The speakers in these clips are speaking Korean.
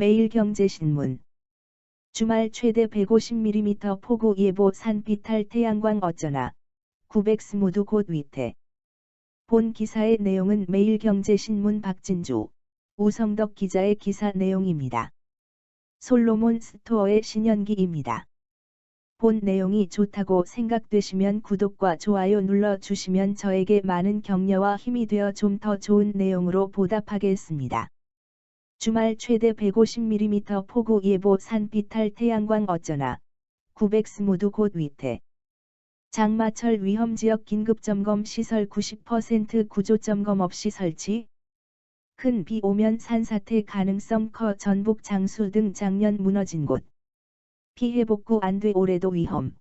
매일경제신문 주말 최대 150mm 폭우 예보 산비탈 태양광 어쩌나 900스무드 곧 위태 본 기사의 내용은 매일경제신문 박진주, 우성덕 기자의 기사 내용입니다. 솔로몬 스토어의 신현기입니다. 본 내용이 좋다고 생각되시면 구독과 좋아요 눌러주시면 저에게 많은 격려와 힘이 되어 좀 더 좋은 내용으로 보답하겠습니다. 주말 최대 150mm 폭우 예보 산비탈 태양광 어쩌나? 900스무드 곧 위태. 장마철 위험지역 긴급점검 시설 90% 구조점검 없이 설치. 큰 비 오면 산사태 가능성 커 전북 장수 등 작년 무너진 곳. 피해 복구 안 돼 올해도 위험.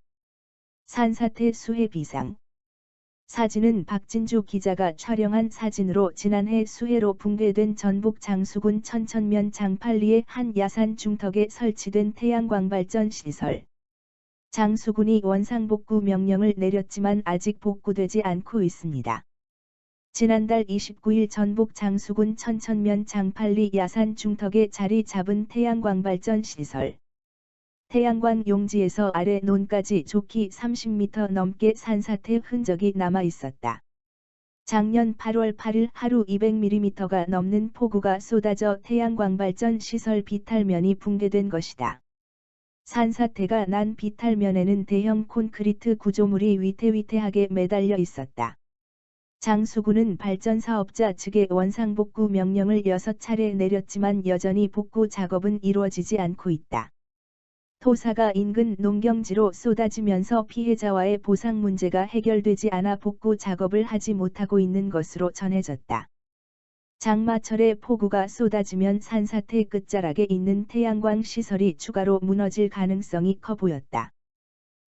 산사태 수해 비상 사진은 박진주 기자가 촬영한 사진으로 지난해 수해로 붕괴된 전북 장수군 천천면 장팔리의 한 야산 중턱에 설치된 태양광 발전 시설. 장수군이 원상복구 명령을 내렸지만 아직 복구되지 않고 있습니다. 지난달 29일 전북 장수군 천천면 장팔리 야산 중턱에 자리 잡은 태양광 발전 시설. 태양광 용지에서 아래 논까지 좋기 30m 넘게 산사태 흔적이 남아 있었다. 작년 8월 8일 하루 200mm가 넘는 폭우가 쏟아져 태양광 발전 시설 비탈면이 붕괴된 것이다. 산사태가 난 비탈면에는 대형 콘크리트 구조물이 위태위태하게 매달려 있었다. 장수군은 발전 사업자 측의 원상 복구 명령을 6차례 내렸지만 여전히 복구 작업은 이루어지지 않고 있다. 토사가 인근 농경지로 쏟아지면서 피해자와의 보상 문제가 해결되지 않아 복구 작업을 하지 못하고 있는 것으로 전해졌다. 장마철에 폭우가 쏟아지면 산사태 끝자락에 있는 태양광 시설이 추가로 무너질 가능성이 커 보였다.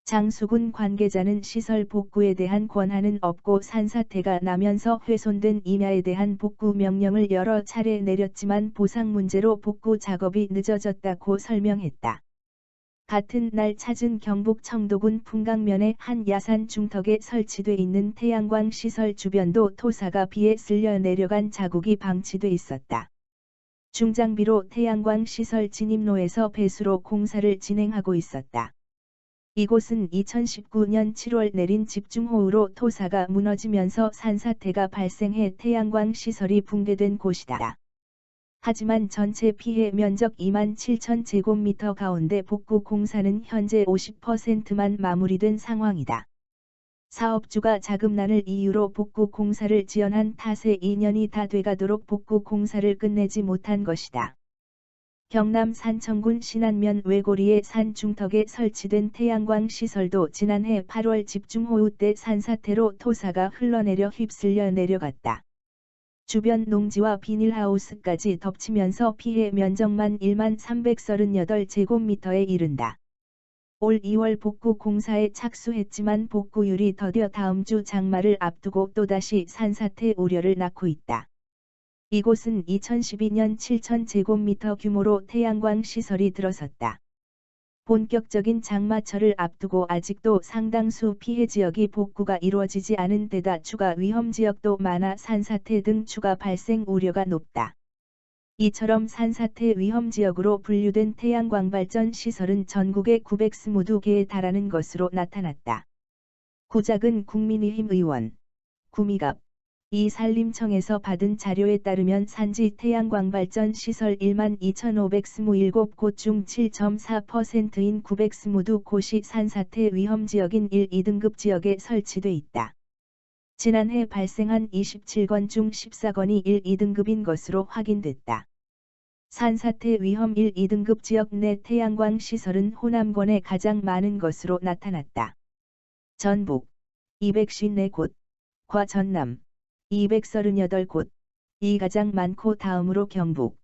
장수군 관계자는 시설 복구에 대한 권한은 없고 산사태가 나면서 훼손된 임야에 대한 복구 명령을 여러 차례 내렸지만 보상 문제로 복구 작업이 늦어졌다고 설명했다. 같은 날 찾은 경북 청도군 풍강면의 한 야산 중턱에 설치돼 있는 태양광 시설 주변도 토사가 비에 쓸려 내려간 자국이 방치돼 있었다. 중장비로 태양광 시설 진입로에서 배수로 공사를 진행하고 있었다. 이곳은 2019년 7월 내린 집중호우로 토사가 무너지면서 산사태가 발생해 태양광 시설이 붕괴된 곳이다. 하지만 전체 피해 면적 2만 7천 제곱미터 가운데 복구 공사는 현재 50%만 마무리된 상황이다. 사업주가 자금난을 이유로 복구 공사를 지연한 탓에 2년이 다 돼가도록 복구 공사를 끝내지 못한 것이다. 경남 산청군 신안면 외고리의 산 중턱에 설치된 태양광 시설도 지난해 8월 집중호우 때 산사태로 토사가 흘러내려 휩쓸려 내려갔다. 주변 농지와 비닐하우스까지 덮치면서 피해 면적만 1만 338제곱미터에 이른다. 올 2월 복구 공사에 착수했지만 복구율이 더뎌 다음 주 장마를 앞두고 또다시 산사태 우려를 낳고 있다. 이곳은 2012년 7천제곱미터 규모로 태양광 시설이 들어섰다. 본격적인 장마철을 앞두고 아직도 상당수 피해 지역이 복구가 이루어지지 않은 데다 추가 위험 지역도 많아 산사태 등 추가 발생 우려가 높다. 이처럼 산사태 위험 지역으로 분류된 태양광 발전 시설은 전국에 920개에 달하는 것으로 나타났다. 구작은 국민의힘 의원 구미갑 이 산림청에서 받은 자료에 따르면 산지 태양광 발전 시설 1만 2,527곳 중 7.4%인 922곳이 산사태 위험 지역인 1, 2등급 지역에 설치돼 있다. 지난해 발생한 27건 중 14건이 1, 2등급인 것으로 확인됐다. 산사태 위험 1, 2등급 지역 내 태양광 시설은 호남권에 가장 많은 것으로 나타났다. 전북 254곳, 과 전남 238곳, 이 가장 많고 다음으로 경북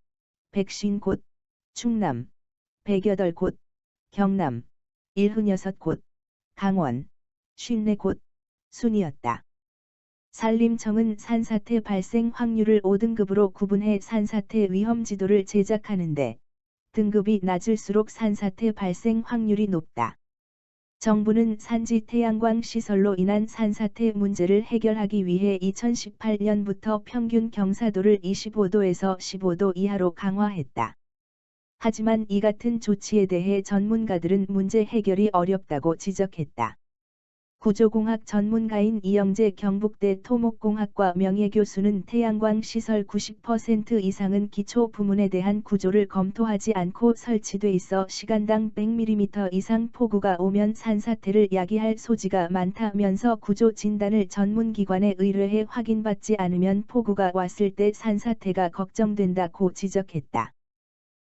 150곳, 충남 108곳, 경남 76곳, 강원 54곳 순이었다. 산림청은 산사태 발생 확률을 5등급으로 구분해 산사태 위험 지도를 제작하는데 등급이 낮을수록 산사태 발생 확률이 높다. 정부는 산지 태양광 시설로 인한 산사태 문제를 해결하기 위해 2018년부터 평균 경사도를 25도에서 15도 이하로 강화했다. 하지만 이 같은 조치에 대해 전문가들은 문제 해결이 어렵다고 지적했다. 구조공학 전문가인 이영재 경북대 토목공학과 명예교수는 태양광 시설 90% 이상은 기초 부문에 대한 구조를 검토하지 않고 설치돼 있어 시간당 100mm 이상 폭우가 오면 산사태를 야기할 소지가 많다면서 구조 진단을 전문기관에 의뢰해 확인받지 않으면 폭우가 왔을 때 산사태가 걱정된다고 지적했다.